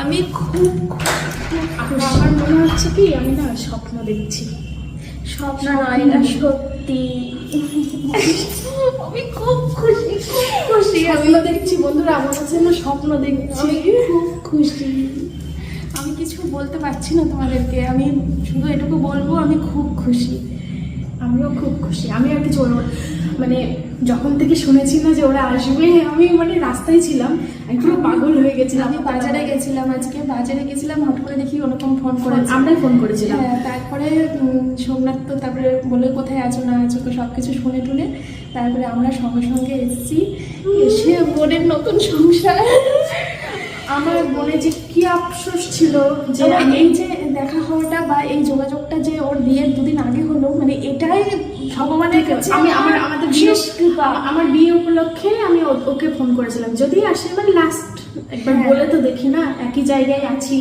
আমি খুব আমার মনে হচ্ছে কি আমি না স্বপ্ন দেখছি। স্বপ্ন নয় এটা সত্যি। আমি খুব খুশি খুব খুশি। আমি দেখছি বন্ধুরা আমার কাছে না স্বপ্ন দেখছি। আমি খুব খুশি। আমি কিছু বলতে পারছি না তোমাদেরকে। আমি শুধু এটুকু বলব আমি খুব খুশি। আমিও খুব খুশি। আমি আর কিছু মানে যখন থেকে শুনেছি না যে ওরা আসবে আমি মানে রাস্তায় ছিলাম আমি পুরো পাগল হয়ে গেছিলাম। আমি বাজারে গেছিলাম আজকে বাজারে গেছিলাম হঠাৎ করে দেখি ওরকম ফোন করে আমরাই ফোন করেছিলাম। হ্যাঁ তারপরে সোমনাথ তো তারপরে বলে কোথায় আছো না আছো সব কিছু শুনে টুনে তারপরে আমরা সঙ্গে সঙ্গে এসেছি। এসে বোনের নতুন সংসার। আমার মনে যে কি আফসোস ছিল যে এই যে দেখা হওয়াটা বা এই যোগাযোগটা যে ওর বিয়ের দুদিন আগে হলো মানে এটাই ভগবানের কাছে আমি আমার আমাদের বিয়ে কৃপা। আমার বিয়ে উপলক্ষে আমি ওকে ফোন করেছিলাম। যদি আসে এবার লাস্ট একবার হ্যাঁ। বলে তো দেখি না একই জায়গায় আছি।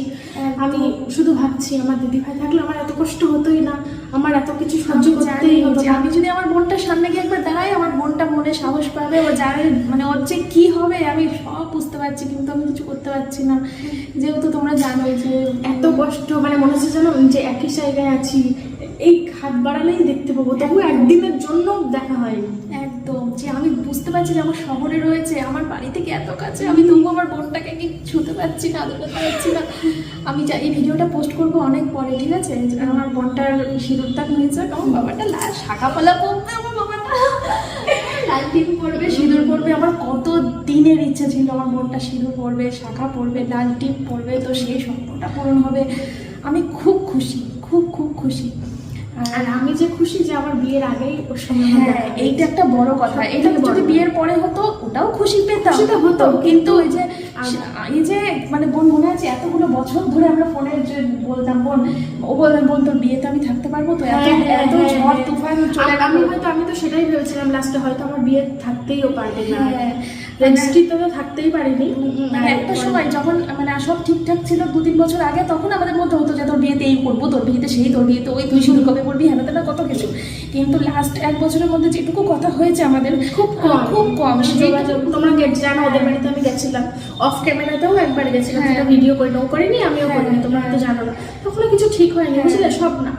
আমি শুধু ভাবছি আমার দিদি ভাই থাকলে আমার এত কষ্ট হতোই না আমার এত কিছু সহ্য করতেই জানি হতো আমি যদি আমার বোনটার সামনে গিয়ে একবার দাঁড়াই আমার বোনটা মনে সাহস পাবে ও জানে মানে ওর যে কি হবে আমি সব বুঝতে পারছি কিন্তু আমি কিছু করতে পারছি না। যেহেতু তোমরা জানোই যে এত কষ্ট মানে মনে হচ্ছে যেন যে একই জায়গায় আছি এই হাত বাড়ালেই দেখতে পাবো, তবু একদিনের জন্য দেখা হয়নি। একদম। যে আমি বুঝতে পারছি যে আমার শহরে রয়েছে, আমার বাড়ি থেকে এত কাছে, আমি তবু আমার বোনটাকে কি ছুতে পারছি না, আদর করতে পারছি না। আমি যা এই ভিডিওটা পোস্ট করব অনেক পরে, ঠিক আছে? আমার বোনটার সিঁদুরটা হয়েছে আমার বাবাটা লাল শাখা পালা পরবে আমার বাবাটা। লাল টিপ পরবে সিঁদুর পরবে আমার কত দিনের ইচ্ছা ছিল আমার বোনটা সিঁদুর পরবে শাখা পরবে লাল পরবে তো সেই স্বপ্নটা পূরণ হবে। আমি খুব খুশি, খুব খুব খুশি। আর আমি যে খুশি যে আমার বিয়ের আগেই ওর সঙ্গে হ্যাঁ এইটা একটা বড় কথা। এটা যদি বিয়ের পরে হতো ওটাও খুশি পেতাম। হতো, কিন্তু ওই যে এই যে মানে বোন মনে আছে এতগুলো বছর ধরে আমরা ফোনে যে বলতাম বোন ও বলতাম বোন তোর বিয়েতে আমি থাকতে পারব? তো এত হ্যাঁ, হ্যাঁ, এত ঝড় হ্যাঁ। তুফান চলে গেল। আমি হয়তো আমি তো সেটাই ভেবেছিলাম লাস্টে হয়তো আমার বিয়ে পারবে না। রেজিস্ট্রিতে তো থাকতেই পারিনি। মানে একটা সময় যখন মানে সব ঠিকঠাক ছিল দু তিন বছর আগে তখন আমাদের মধ্যে হতো যে তোর বিয়েতে এই করব তোর বিয়েতে সেই তোর বিয়েতে ওই তুই শুরু কবে করবি? হ্যাঁ না কত কিছু। কিন্তু লাস্ট এক বছরের মধ্যে যেটুকু কথা হয়েছে আমাদের খুব কম। খুব কম। সেই তোমরা গেট জানো ওদের বাড়িতে আমি গেছিলাম। অফ ক্যামেরাতেও একবার গেছিলাম হ্যাঁ। সেটা ভিডিও করে ও করিনি আমিও হ্যাঁ, করিনি তোমরা হয়তো হ্যাঁ। জানো না। তখন কিছু ঠিক হয়নি হ্যাঁ। বুঝলে? সব না।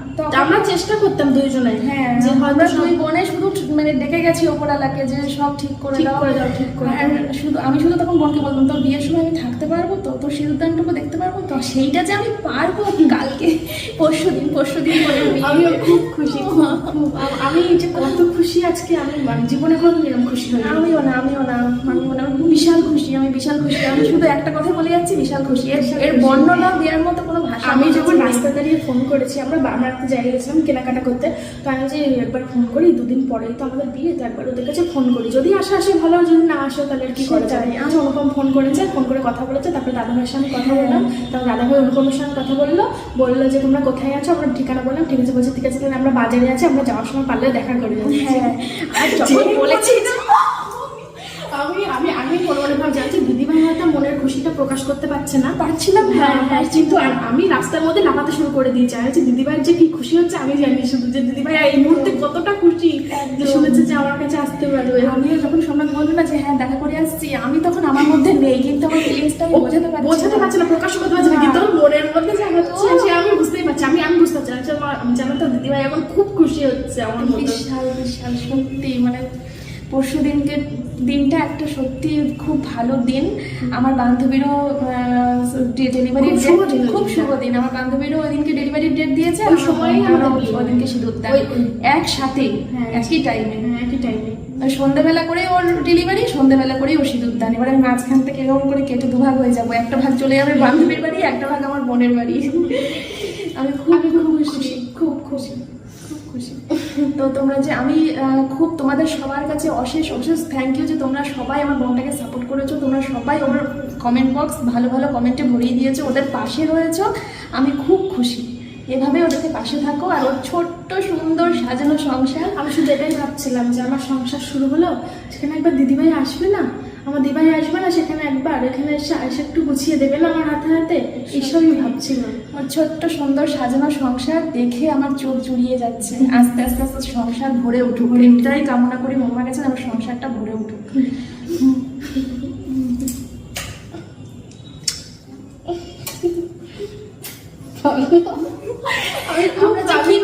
আমরা চেষ্টা করতাম দুইজনে হ্যাঁ যে আমরা দুই বোনে শুধু মানে ডেকে গেছি ওপরালাকে যে সব ঠিক করে দাও। করে দাও ঠিক করে শুধু আমি শুধু তখন বোনকে বিয়ের সময় আমি থাকতে পারব তো? তোর সিঁদুরদানটুকু দেখতে পারব তো? সেইটা যে আমি পারব কালকে পরশু দিন পরশু দিন আমিও খুব খুশি আমি যে কত খুশি আজকে আমি মানে জীবনে কোনো এরকম খুশি হই আমিও না আমিও না আমিও না আমি বিশাল খুশি আমি বিশাল খুশি। আমি শুধু একটা কথা বলে যাচ্ছি বিশাল খুশি। এর বর্ণনা দেওয়ার মতো কোনো ভাষা আমি যখন রাস্তা দাঁড়িয়ে ফোন করেছি আমরা আমরা একটা জায়গায় গেছিলাম কেনাকাটা করতে তো আমি যে একবার ফোন করি দুদিন পরেই তো আমাদের বিয়ে তো একবার ওদের কাছে ফোন করি। যদি আসে আসে ভালো যদি না আসে তাহলে আর কি করা যাবে সেটাই। আমি অনুপম ফোন করেছে ফোন করে কথা বলেছে তারপরে দাদা ভাইয়ের সঙ্গে কথা বললাম তারপর দাদা ভাই অনুপমের সঙ্গে কথা বলল বলল যে তোমরা কোথায় আছো? আমরা ঠিকানা বললাম ঠিক আছে বলছে ঠিক আছে তাহলে আমরা বাজারে আছি আমরা যাওয়ার সময় পারলে দেখা করি হ্যাঁ। আর যখন বলেছি আমি আমি আমি মনে মনে ভাব যাচ্ছি দিদিভাই হয়তো মনের খুশিটা প্রকাশ করতে পারছে না। পারছিলাম হ্যাঁ হ্যাঁ কিন্তু আম- আমি রাস্তার মধ্যে লাফাতে শুরু করে দিয়েছি। আর হচ্ছে দিদিভাইয়ের যে কি খুশি হচ্ছে আমি জানি শুধু যে দিদিভাই এই মুহূর্তে কতটা খুশি যে। শুনেছে যে আমার কাছে আসতে পারবে। আমিও যখন সোমনাথ বলল না যে হ্যাঁ দেখা করে আসছি আমি তখন আমার মধ্যে নেই কিন্তু আমার ফিলিংসটা বোঝাতে পারছি বোঝাতে পারছে না প্রকাশ করতে পারছে না কিন্তু মনের মধ্যে যা আমি বুঝতেই পারছি আমি আমি বুঝতে পারছি আমি জানো তো দিদিভাই এখন খুব খুশি হচ্ছে আমার বিশাল বিশাল সত্যি মানে পরশু দিনকে দিনটা একটা সত্যি খুব ভালো দিন। আমার বান্ধবীরও ডেলিভারি খুব শুভ দিন। খুব শুভ দিন। আমার বান্ধবীরও ওই দিনকে ডেলিভারি ডেট দিয়েছে ওই সময়ই আমাদের আমারও ওই দিনকে সিঁদুর দেন ওই- ওই- একসাথে হ্যাঁ। একই টাইমে হ্যাঁ একই টাইমে সন্ধ্যাবেলা করে ওর ডেলিভারি সন্ধ্যাবেলা করেই ও সিঁদুর দান। এবার আমি মাঝখান থেকে এরকম করে কেটে দুভাগ হয়ে যাব। একটা ভাগ চলে যাবে বান্ধবীর বাড়ি একটা ভাগ আমার বোনের বাড়ি। আমি খুব খুব খুশি। খুব খুশি। তো তোমরা যে আমি খুব তোমাদের সবার কাছে অশেষ অশেষ থ্যাংক ইউ যে তোমরা সবাই আমার বোনটাকে সাপোর্ট করেছ। তোমরা সবাই ওর কমেন্ট বক্স ভালো ভালো কমেন্টে ভরিয়ে দিয়েছ, ওদের পাশে রয়েছো। আমি খুব খুশি। এভাবে ওদেরকে পাশে থাকো আর ওর ছোট্ট সুন্দর সাজানো সংসার। আমি শুধু এটাই ভাবছিলাম যে আমার সংসার শুরু হলো, সেখানে একবার দিদিভাই আসবে না? আমার দিবাই আসবে না সেখানে একবার এখানে এসে আইসে একটু গুছিয়ে দেবে না আমার হাতে হাতে? এইসবই ভাবছিলাম আমার ছোট্ট সুন্দর সাজানো সংসার দেখে আমার চোখ জুড়িয়ে যাচ্ছে। আস্তে আস্তে আস্তে সংসার ভরে উঠুক। এটাই কামনা করি মোমা গেছেন আমার সংসারটা ভরে উঠুক। আমি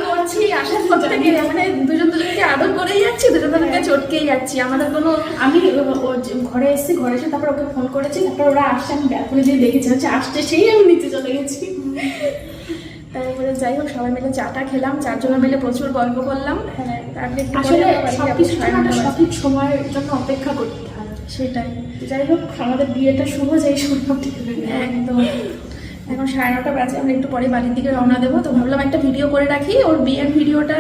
আশা করতে গেলে মানে দুজন দুজনকে আদর করেই যাচ্ছি দুজন দুজনকে চটকেই যাচ্ছি। আমাদের কোন ঘরে এসেছি ঘরে এসে তারপর ওকে ফোন করেছি তারপর ওরা আসছে আমি ব্যাপারে দিয়ে দেখেছি হচ্ছে আসছে সেই আমি নিচে চলে গেছি। তারপরে যাই হোক সবাই মিলে চাটা খেলাম চারজন মিলে প্রচুর গল্প করলাম। হ্যাঁ আসলে। সঠিক সময়ের জন্য অপেক্ষা করতে হয়। সেটাই। যাই হোক আমাদের বিয়েটা শুভ যাই শুভ ঠিক একদম। এখন সাড়ে নটা বাজে আমরা একটু পরে বাড়ির দিকে রওনা দেবো। তো ভাবলাম একটা ভিডিও করে রাখি। ওর বিয়ের ভিডিওটা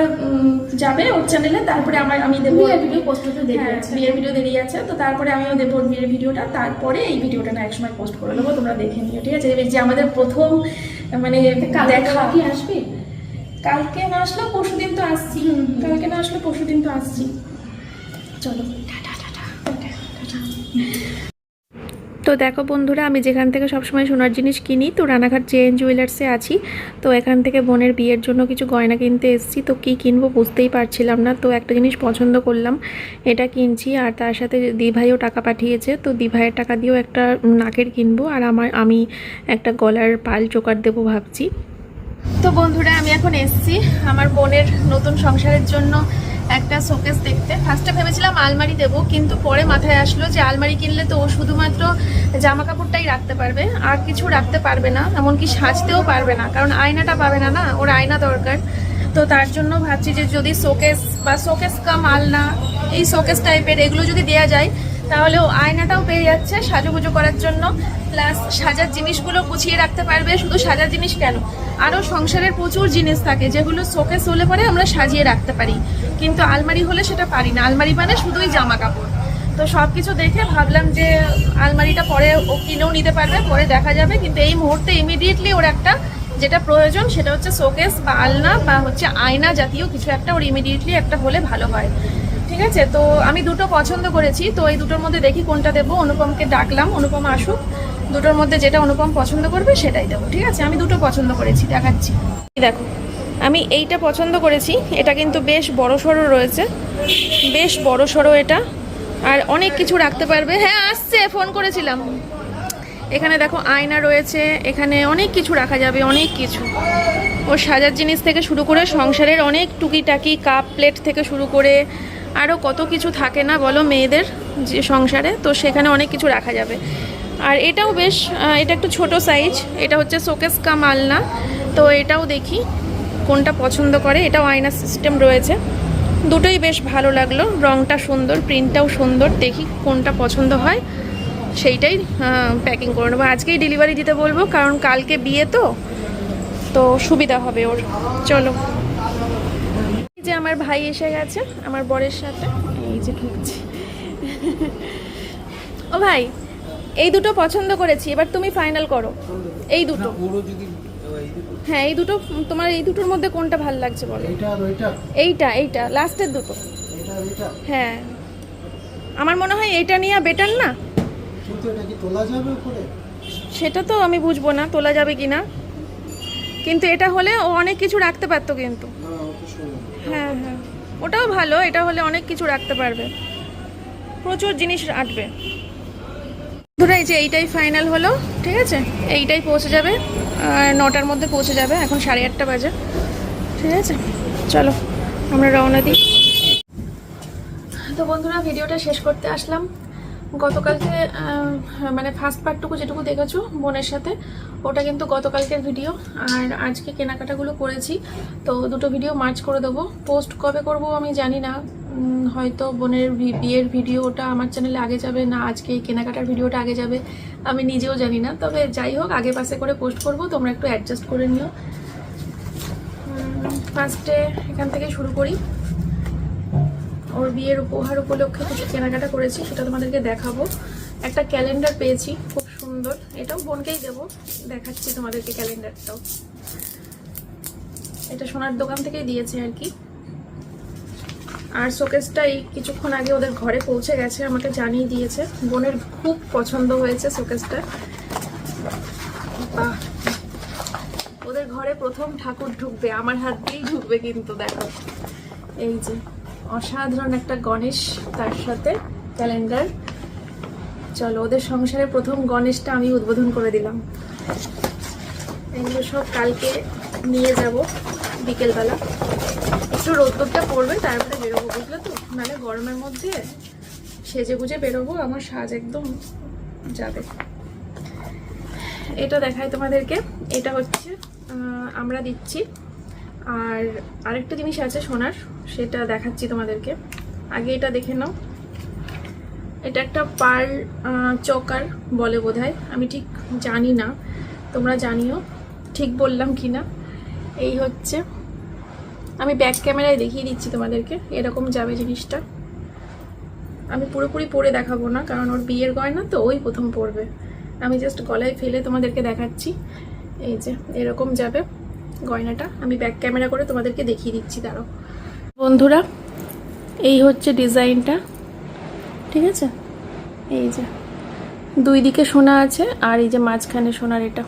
যাবে ওর চ্যানেলে তারপরে আমার আমি দেবো বিয়ের ভিডিও পোস্ট হতে দেরি হ্যাঁ, আছে। বিয়ের ভিডিও দেরি আছে। তো তারপরে আমিও দেবো ওর বিয়ের ভিডিওটা। তারপরে এই ভিডিওটা না একসময় পোস্ট করে দেবো তোমরা দেখে নিও ঠিক আছে? যে আমাদের প্রথম মানে দেখা কি আসবে? কালকে না আসলে পরশু দিন তো আসছি। কালকে না আসলে পরশু দিন তো আসছি। চলো টাটা টাটা টাটা। তো দেখো বন্ধুরা, আমি যেখান থেকে সবসময় সোনার জিনিস কিনি, তো রানাঘাট জেএন জুয়েলার্সে আছি। তো এখান থেকে বোনের বিয়ের জন্য কিছু গয়না কিনতে এসেছি। তো কি কিনবো বুঝতেই পারছিলাম না। তো একটা জিনিস পছন্দ করলাম, এটা কিনছি। আর তার সাথে দিভাইও টাকা পাঠিয়েছে। তো দিভাইয়ের টাকা দিয়েও একটা নাকের কিনবো। আর আমার, আমি একটা গলার পাল চোকার দেবো ভাবছি। তো বন্ধুরা, আমি এখন এসেছি আমার বোনের নতুন সংসারের জন্য। একটা শোকেস দেখতে। ফার্স্টে ভেবেছিলাম আলমারি দেব, কিন্তু পরে মাথায় আসলো যে আলমারি কিনলে তো ও শুধুমাত্র জামা কাপড়টাই রাখতে পারবে, আর কিছু রাখতে পারবে না, এমনকি সাজতেও পারবে না, কারণ আয়নাটা পাবে না না, ওর আয়না দরকার। তো তার জন্য ভাবছি যে যদি শোকেস বা শোকেস কাম আলনা এই শোকেস টাইপের এগুলো যদি দেওয়া যায়, তাহলে ও আয়নাটাও পেয়ে যাচ্ছে সাজুগুজু করার জন্য। প্লাস সাজার জিনিসগুলো গুছিয়ে রাখতে পারবে, শুধু সাজার জিনিস কেন? আরও সংসারের প্রচুর জিনিস থাকে যেগুলো শোকেস হলে পরে আমরা সাজিয়ে রাখতে পারি। কিন্তু আলমারি হলে সেটা পারি না। আলমারি মানে শুধুই জামা কাপড় তো সব কিছু দেখে ভাবলাম যে আলমারিটা পরে ও কিনেও নিতে পারবে, পরে দেখা যাবে। কিন্তু এই মুহূর্তে ইমিডিয়েটলি ওর একটা যেটা প্রয়োজন সেটা হচ্ছে শোকেস বা আলনা বা হচ্ছে আয়না জাতীয় কিছু একটা ওর ইমিডিয়েটলি একটা হলে ভালো হয়। ঠিক আছে? তো আমি দুটো পছন্দ করেছি। তো এই দুটোর মধ্যে দেখি কোনটা দেবো। অনুপমকে ডাকলাম। অনুপম আসুক। দুটোর মধ্যে যেটা অনুপম পছন্দ করবে সেটাই দেবো, ঠিক আছে? আমি দুটো পছন্দ করেছি, দেখাচ্ছি। দেখো, আমি এইটা পছন্দ করেছি, এটা কিন্তু বেশ বড় সড়ো রয়েছে, বেশ বড় সড়ো এটা, আর অনেক কিছু রাখতে পারবে। হ্যাঁ আসছে, ফোন করেছিলাম। এখানে দেখো, আয়না রয়েছে, এখানে অনেক কিছু রাখা যাবে, অনেক কিছু। ও সাজার জিনিস থেকে শুরু করে সংসারের অনেক টুকিটাকি কাপ প্লেট থেকে শুরু করে আরও কত কিছু থাকে না বলো মেয়েদের যে সংসারে, তো সেখানে অনেক কিছু রাখা যাবে। আর এটাও বেশ এটা একটু ছোট সাইজ এটা হচ্ছে শোকেস কাম আলনা তো এটাও দেখি কোনটা পছন্দ করে, এটাও আয়না সিস্টেম রয়েছে। দুটোই বেশ ভালো লাগল, রংটা সুন্দর প্রিন্টটাও সুন্দর, দেখি কোনটা পছন্দ হয়। সেইটাই প্যাকিং করে নেব। আজকেই ডেলিভারি দিতে বলব, কারণ কালকে বিয়ে তো তো সুবিধা হবে ওর। চলো। এই যে আমার ভাই এসে গেছে, আমার বরের সাথে। এই যে ঢুকছি। ও ভাই এই দুটো পছন্দ করেছি এবার তুমি ফাইনাল করো। এই দুটো। হ্যাঁ এই দুটো তোমার এই দুটোর মধ্যে কোনটা ভালো লাগছে বলো? এইটা এইটা এইটা লাস্টের দুটো। হ্যাঁ। আমার মনে হয় এইটা নিয়ে বেটার না? কিন্তু এটা কি তোলা যাবে উপরে? সেটা তো আমি বুঝব না তোলা যাবে কি না। কিন্তু এটা হলে ও অনেক কিছু রাখতে পারতো কিন্তু। হ্যাঁ হ্যাঁ। ওটাও ভালো এটা হলে অনেক কিছু রাখতে পারবে। প্রচুর জিনিস রাখবে ধরো এই যে এইটাই ফাইনাল হলো, ঠিক আছে? এইটাই পৌঁছে যাবে নটার মধ্যে পৌঁছে যাবে, এখন সাড়ে আটটা বাজে, ঠিক আছে? চলো, আমরা রওনা দিই। তো বন্ধুরা, ভিডিওটা শেষ করতে আসলাম। গতকালকে মানে ফার্স্ট পার্টটুকু যেটুকু দেখেছ বোনের সাথে, ওটা কিন্তু গতকালকের ভিডিও আর আজকে কেনাকাটাগুলো করেছি। তো দুটো ভিডিও মার্চ করে দেবো। পোস্ট কবে করব আমি জানি না। হয়তো বোনের বিয়ের ভিডিওটা আমার চ্যানেলে আগে যাবে, না আজকে এই কেনাকাটার ভিডিওটা আগে যাবে, আমি নিজেও জানি না। তবে যাই হোক, আগে পাশে করে পোস্ট করব, তোমরা একটু অ্যাডজাস্ট করে নিও। ফার্স্টে এখান থেকে শুরু করি। ওর বিয়ের উপহার উপলক্ষে কিছু কেনাকাটা করেছি, সেটা তোমাদেরকে দেখাবো। একটা ক্যালেন্ডার পেয়েছি, খুব সুন্দর। এটাও বোনকেই দেবো, দেখাচ্ছি তোমাদেরকে ক্যালেন্ডারটাও এটা সোনার দোকান থেকেই দিয়েছে আর কি। আর শোকেসটা এই কিছুক্ষণ আগে ওদের ঘরে পৌঁছে গেছে, আমাকে জানিয়ে দিয়েছে। বোনের খুব পছন্দ হয়েছে শোকেসটা। ওদের ঘরে প্রথম ঠাকুর ঢুকবে, আমার হাত দিয়েই ঢুকবে কিন্তু, দেখো। এই যে, অসাধারণ একটা গণেশ তার সাথে, ক্যালেন্ডার। চলো, ওদের সংসারে প্রথম গণেশটা আমি উদ্বোধন করে দিলাম। এগুলো সব কালকে নিয়ে যাব। বিকেলবেলা। একটু রোদ্দুরটা পড়বে, তারপরে বেরোবো, বুঝলে তো? মানে গরমের মধ্যে সেজে গুজে বেরোবো, আমার সাজ একদম যাবে। এটা দেখায় তোমাদেরকে। এটা হচ্ছে আমরা দিচ্ছি। আর আরেকটা জিনিস আছে সোনার, সেটা দেখাচ্ছি তোমাদেরকে। আগে এটা দেখে নাও। এটা একটা পার চকার বলে বোধহয়। আমি ঠিক জানি না। তোমরা জানিও, ঠিক বললাম কি না এই হচ্ছে আমি ব্যাক ক্যামেরায় দেখিয়ে দিচ্ছি তোমাদেরকে, এরকম যাবে জিনিসটা। আমি পুরোপুরি পরে দেখাবো না, কারণ ওর বিয়ের গয়না তো ওই প্রথম পরবে। আমি জাস্ট গলায় ফেলে তোমাদেরকে দেখাচ্ছি। এই যে, এরকম যাবে গয়নাটা। আমি ব্যাক ক্যামেরা করে তোমাদেরকে দেখিয়ে দিচ্ছি তারও বন্ধুরা, এই হচ্ছে ডিজাইনটা, ঠিক আছে? এই যে, দুই দিকে সোনা আছে, আর এই যে মাঝখানে সোনার এটা।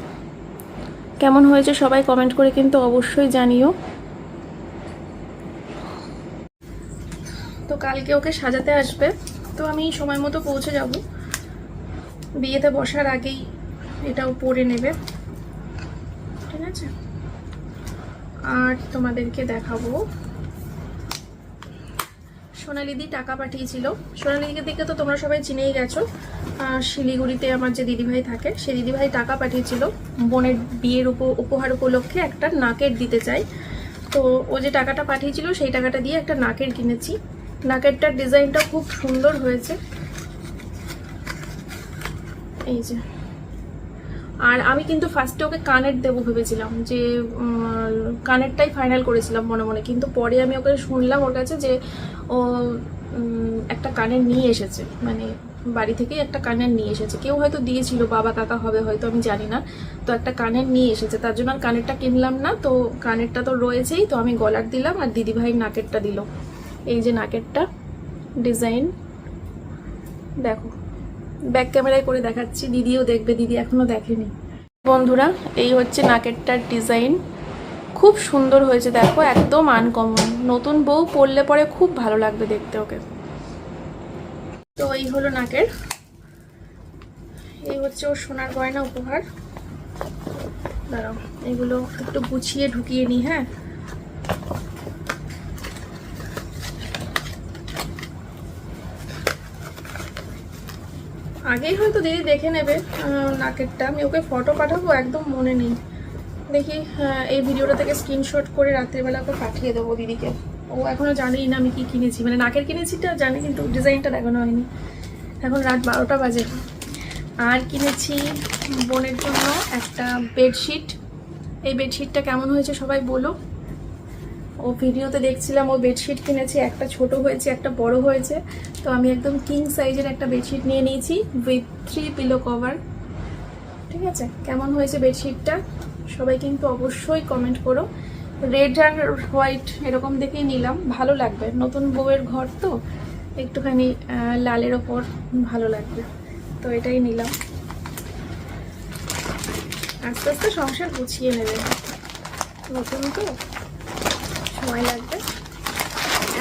কেমন হয়েছে সবাই কমেন্ট করে কিন্তু অবশ্যই জানিও। কালকে ওকে সাজাতে আসবে। তো আমি সময় মতো পৌঁছে যাব। বিয়েতে বসার আগেই এটাও পরে নেবে। ঠিক আছে? আর তোমাদেরকে দেখাবো। সোনালিদি টাকা পাঠিয়েছিল। সোনালিদিকে দিকে তো তোমরা সবাই চিনেই গেছো। শিলিগুড়িতে আমার যে দিদিভাই থাকে, সে দিদিভাই টাকা পাঠিয়েছিল। বোনের বিয়ের উপ, উপহার উপলক্ষে একটা নাকের দিতে চাই। তো ও যে টাকাটা পাঠিয়েছিল, সেই টাকাটা দিয়ে একটা নাকের কিনেছি। নাকেরটার ডিজাইনটা খুব সুন্দর হয়েছে। এই যে। আর আমি কিন্তু ফার্স্টে ওকে কানের দেবো ভেবেছিলাম যে কানেরটাই ফাইনাল করেছিলাম মনে মনে। কিন্তু পরে আমি ওকে শুনলাম ওর কাছে যে, ও একটা কানের নিয়ে এসেছে। মানে বাড়ি থেকে একটা কানের নিয়ে এসেছে। কেউ হয়তো দিয়েছিল, বাবা কাকা হবে, হয়তো আমি জানি না। তো একটা কানের নিয়ে এসেছে। তার জন্য আর কানেরটা কিনলাম না। তো কানেরটা তো রয়েছেই। তো আমি গলার দিলাম আর দিদিভাই নাকেরটা দিল। এই যে নাকেরটা ডিজাইন। দেখো ব্যাক ক্যামেরায় করে দেখাচ্ছি। দিদিও দেখবে, দিদি এখনও দেখেনি। বন্ধুরা, এই হচ্ছে নাকেরটার ডিজাইন। খুব সুন্দর হয়েছে, দেখো, একদম আনকমন নতুন বউ পরলে পরে খুব ভালো লাগবে দেখতে ওকে। তো এই হলো নাকের। এই হচ্ছে ওর সোনার গয়না উপহার। দাঁড়াও, এগুলো একটু গুছিয়ে ঢুকিয়ে নিই হ্যাঁ? আগেই হয়তো দিদি দেখে নেবে নাকেরটা। আমি ওকে ফটো পাঠাবো, একদম মনে নেই। দেখি এই ভিডিওটা থেকে স্ক্রিনশট করে রাত্রিবেলা ওকে পাঠিয়ে দেবো দিদিকে। ও এখনও জানেই না আমি কি কিনেছি। মানে নাকের কিনেছিটা জানি, কিন্তু ডিজাইনটা দেখানো হয়নি। এখন রাত বারোটা বাজে। আর কিনেছি বোনের জন্য একটা বেডশিট এই বেডশিটটা কেমন হয়েছে সবাই বলো। ও ভিডিওতে দেখছিলাম ও বেডশিট কিনেছে, একটা ছোট হয়েছে, একটা বড় হয়েছে। তো আমি একদম কিং সাইজের একটা বেডশিট নিয়ে নিয়েছি উইথ থ্রি পিলো কভার ঠিক আছে? কেমন হয়েছে বেডশিটটা? সবাই কিন্তু অবশ্যই কমেন্ট করো। রেড আর হোয়াইট এরকম দেখেই নিলাম, ভালো লাগবে। নতুন বউয়ের ঘর তো, একটুখানি লালের ওপর ভালো লাগবে। তো এটাই নিলাম। আস্তে আস্তে সংসার গুছিয়ে নেবে। নতুন তো? সময় লাগবে।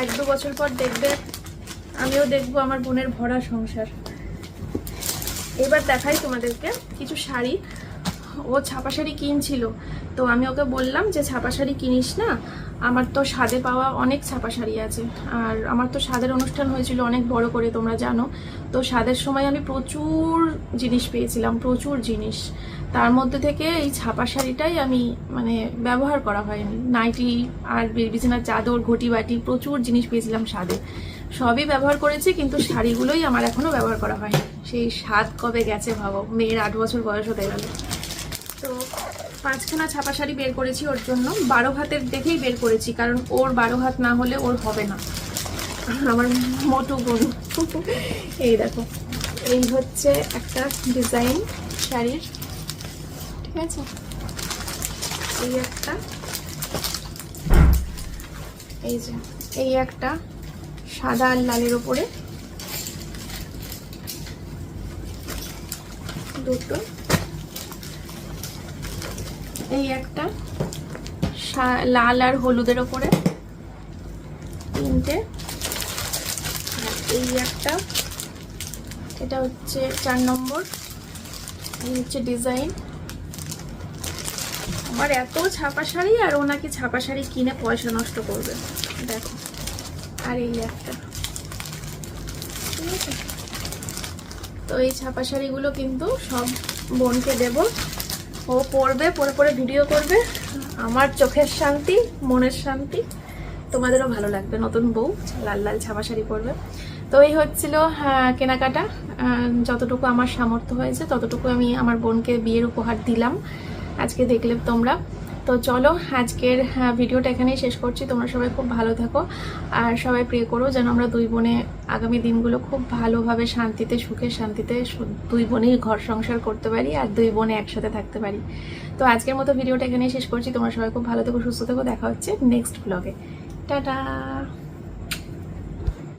এক দু বছর পর দেখবে, আমিও দেখব আমার বোনের ভরা সংসার। এবার দেখাই তোমাদেরকে কিছু শাড়ি। ও ছাপা শাড়ি কিনছিল। তো আমি ওকে বললাম যে, ছাপা শাড়ি কিনিস না? আমার তো স্বাদে পাওয়া অনেক ছাপা শাড়ি আছে। আর আমার তো স্বাদের অনুষ্ঠান হয়েছিল অনেক বড় করে, তোমরা জানো। তো স্বাদের সময় আমি প্রচুর জিনিস পেয়েছিলাম, প্রচুর জিনিস। তার মধ্যে থেকে এই ছাপা শাড়িটাই আমি মানে ব্যবহার করা হয়নি নাইটি আর বিছানার চাদর ঘটি বাটি প্রচুর জিনিস পেয়েছিলাম স্বাদে। সবই ব্যবহার করেছি, কিন্তু শাড়িগুলোই আমার এখনও ব্যবহার করা হয়নি সেই স্বাদ কবে গেছে ভাবো? মেয়ের আট বছর বয়স হতে গেল। তো পাঁচখানা ছাপা শাড়ি বের করেছি ওর জন্য। বারো হাতের দেখেই বের করেছি, কারণ ওর বারো হাত না হলে ওর হবে না। আমার মোটু বোন। এই দেখো, এই হচ্ছে একটা ডিজাইন শাড়ির। ঠিক আছে এই একটা। এই যে, এই একটা সাদা আর লালের ওপরে। দুটো। এই একটা লাল আর হলুদের ওপরে। তিনটে। এই একটা, এটা হচ্ছে চার নম্বর। এই হচ্ছে ডিজাইন। আমার এত ছাপা শাড়ি আর ও নাকি ছাপা শাড়ি কিনে পয়সা নষ্ট করবে। দেখো। আর এই একটা। তো এই ছাপা শাড়িগুলো কিন্তু সব বোনকে দেব। ও পরবে, পরে পরে ভিডিও করবে। আমার চোখের শান্তি, মনের শান্তি। তোমাদেরও ভালো লাগবে। নতুন বউ, লাল লাল ছাপা শাড়ি পরবে। তো এই হচ্ছিল কেনাকাটা। যতটুকু আমার সামর্থ্য হয়েছে, ততটুকু আমি আমার বোনকে বিয়ের উপহার দিলাম। আজকে দেখলে তোমরা। তো চলো আজকের হ্যাঁ, ভিডিওটা এখানেই শেষ করছি। তোমরা সবাই খুব ভালো থাকো। আর সবাই প্রে করো যেন আমরা দুই বোনে আগামী দিনগুলো খুব ভালোভাবে শান্তিতে সুখে শান্তিতে দুই বোনেই ঘর সংসার করতে পারি আর দুই বোনে একসাথে থাকতে পারি। তো আজকের মতো ভিডিওটা এখানেই শেষ করছি। তোমরা সবাই খুব ভালো থেকো সুস্থ থেকো। দেখা হচ্ছে নেক্সট ব্লগে টাটা!